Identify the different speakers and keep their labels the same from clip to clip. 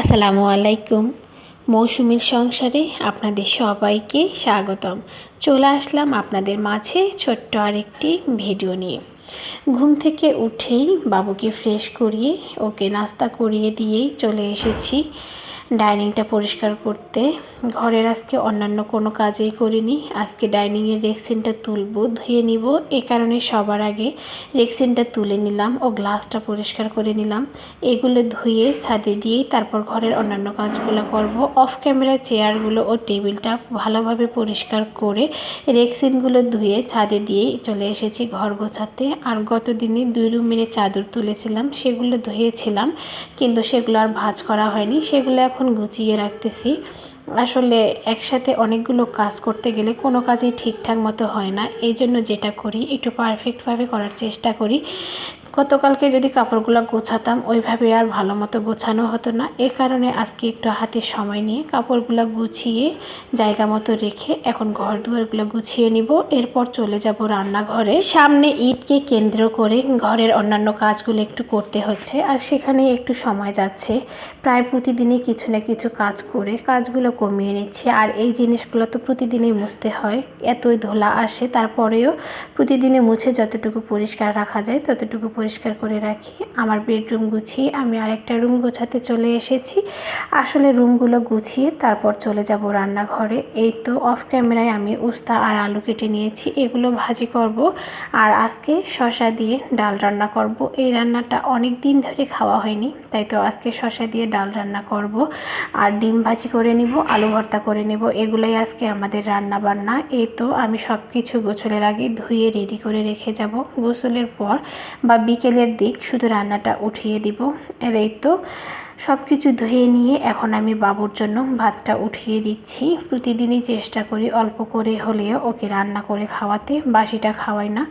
Speaker 1: আসসালামু আলাইকুম। মৌসুমীর সংসারে আপনাদের সবাইকে স্বাগতম। চলে আসলাম আপনাদের মাঝে ছোট্ট আরেকটি ভিডিও নিয়ে। ঘুম থেকে উঠেই বাবুকে ফ্রেশ করিয়ে ওকে নাস্তা করিয়ে দিয়েই চলে এসেছি। ডাইনিংটা পরিষ্কার করতে। ঘরের আজকে অন্যান্য কোনো কাজেই করিনি। আজকে ডাইনিংয়ের রেক্সিনটা তুলবো, ধুয়ে নিব। এ কারণে সবার আগে রেক্সিনটা তুলে নিলাম ও গ্লাসটা পরিষ্কার করে নিলাম। এগুলো ধুয়ে ছাদে দিয়েই তারপর ঘরের অন্যান্য কাজগুলো করব। অফ ক্যামেরা চেয়ারগুলো ও টেবিলটা ভালোভাবে পরিষ্কার করে রেক্সিনগুলো ধুয়ে ছাদে দিয়েই চলে এসেছি ঘর গোছাতে। আর গত দিনে দুই রুমের চাদর তুলেছিলাম, সেগুলো ধুয়েছিলাম, কিন্তু সেগুলো আর ভাজ করা হয়নি, সেগুলো এখন গুছিয়ে রাখতেছি। আসলে একসাথে অনেকগুলো কাজ করতে গেলে কোনো কাজই ঠিকঠাক মতো হয় না এই জন্য যেটা করি, একটু পারফেক্টভাবে করার চেষ্টা করি। গতকালকে যদি কাপড়গুলো গোছাতাম, ওইভাবে আর ভালো মতো গোছানো হতো না। এ কারণে আজকে একটু হাতে সময় নিয়ে কাপড়গুলো গুছিয়ে জায়গা মতো রেখে এখন ঘর দুয়ারগুলো গুছিয়ে নিব। এরপর চলে যাব রান্নাঘরে। সামনে ঈদকে কেন্দ্র করে ঘরের অন্যান্য কাজগুলো একটু করতে হচ্ছে আর সেখানে একটু সময় যাচ্ছে। প্রায় প্রতিদিনই কিছু না কিছু কাজ করে কাজগুলো কমিয়ে নিচ্ছে আর এই জিনিসগুলো তো প্রতিদিনই মুছতে হয়। এতই ধোলা আসে, তারপরেও প্রতিদিনে মুছে যতটুকু পরিষ্কার রাখা যায় ততটুকু পরিষ্কার করে রাখি। আমার বেডরুম গুছিয়ে আমি আরেকটা রুম গোছাতে চলে এসেছি। আসলে রুমগুলো গুছিয়ে তারপর চলে যাব রান্নাঘরে। এই তো অফ ক্যামেরায় আমি উস্তা আর আলু কেটে নিয়েছি। এগুলো ভাজি করব আর আজকে শশা দিয়ে ডাল রান্না করব। এই রান্নাটা অনেক দিন ধরে খাওয়া হয়নি, তাই তো আজকে শশা দিয়ে ডাল রান্না করব। আর ডিম ভাজি করে নিব, আলু ভর্তা করে নেব, এগুলোই আজকে আমাদের রান্না বান্না এই তো আমি সব কিছু গোছলের আগে ধুয়ে রেডি করে রেখে যাব। গোসলের পর বা বিকেলের দিক শুধু রান্নাটা উঠিয়ে দিব। এর এই তো। সব কিছু ধুয়ে নিয়ে এখন আমি বাবুর জন্য ভাতটা উঠিয়ে দিচ্ছি। প্রতিদিনই চেষ্টা করি অল্প করে হলেও ওকে রান্না করে খাওয়াতে, বাসিটা খাওয়াই না।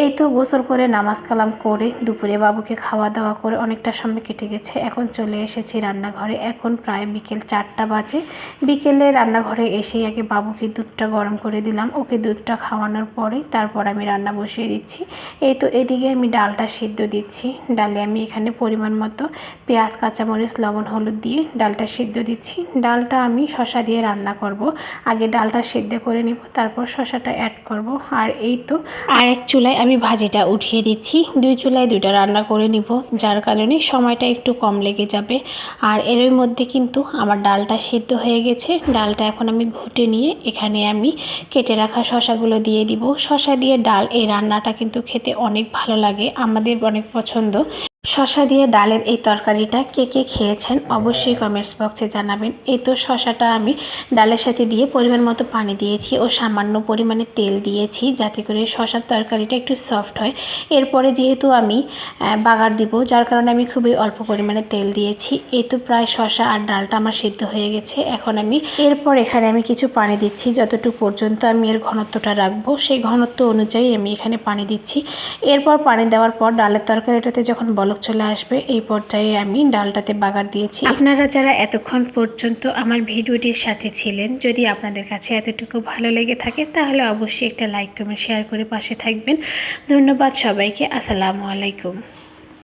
Speaker 1: এই তো গোসল করে নামাজ কালাম করে দুপুরে বাবুকে খাওয়া দাওয়া করে অনেকটা সময় কেটে গেছে। এখন চলে এসেছি রান্নাঘরে। এখন প্রায় বিকেল চারটা বাজে। বিকেলে রান্নাঘরে এসেই আগে বাবুকে দুধটা গরম করে দিলাম। ওকে দুধটা খাওয়ানোর পরে তারপর আমি রান্না বসিয়ে দিচ্ছি। এই তো এদিকে আমি ডালটা সিদ্ধ দিচ্ছি। ডালে আমি এখানে পরিমাণ মতো পেঁয়াজ, কাঁচামরিচ মরিচ, লবণ, হলুদ দিয়ে ডালটা সিদ্ধ দিচ্ছি। ডালটা আমি শশা দিয়ে রান্না করব। আগে ডালটা সিদ্ধ করে নিব, তারপর শশাটা অ্যাড করব। আর এই তো আরেক চুলায় আমি ভাজিটা উঠিয়ে দিচ্ছি। দুই চুলায় দুইটা রান্না করে নিব, যার কারণে সময়টা একটু কম লেগে যাবে। আর এর মধ্যে কিন্তু আমার ডালটা সিদ্ধ হয়ে গেছে। ডালটা এখন আমি ঘুটে নিয়ে এখানে আমি কেটে রাখা শশাগুলো দিয়ে দিব। শশা দিয়ে ডাল, এই রান্নাটা কিন্তু খেতে অনেক ভালো লাগে। আমাদের অনেক পছন্দ। শশা দিয়ে ডালের এই তরকারিটা কে কে খেয়েছেন অবশ্যই কমেন্টস বক্সে জানাবেন। এই তো শশাটা আমি ডালের সাথে দিয়ে পরিমাণ মতো পানি দিয়েছি ও সামান্য পরিমাণে তেল দিয়েছি যাতে করে শশার তরকারিটা একটু সফট হয়। এরপরে যেহেতু আমি বাগার দিব, যার কারণে আমি খুবই অল্প পরিমাণে তেল দিয়েছি। এই তো প্রায় শশা আর ডালটা আমার সিদ্ধ হয়ে গেছে। এখন আমি, এরপর এখানে আমি কিছু পানি দিচ্ছি যতটুকু পর্যন্ত আমি এর ঘনত্বটা রাখব। সেই ঘনত্ব অনুযায়ী আমি এখানে পানি দিচ্ছি। এরপর পানি দেওয়ার পর ডালের তরকারিটাতে যখন বলক চলে আসবে। এই পর্যায়ে আমি ডালটাতে বাগার দিয়েছি। আপনারা যারা এতক্ষণ পর্যন্ত আমার ভিডিওটির সাথে ছিলেন, যদি আপনাদের কাছে এতটুকু ভালো লেগে থাকে, তাহলে অবশ্যই একটা লাইক, কমেন্ট, শেয়ার করে পাশে থাকবেন। ধন্যবাদ সবাইকে। আসসালামু আলাইকুম।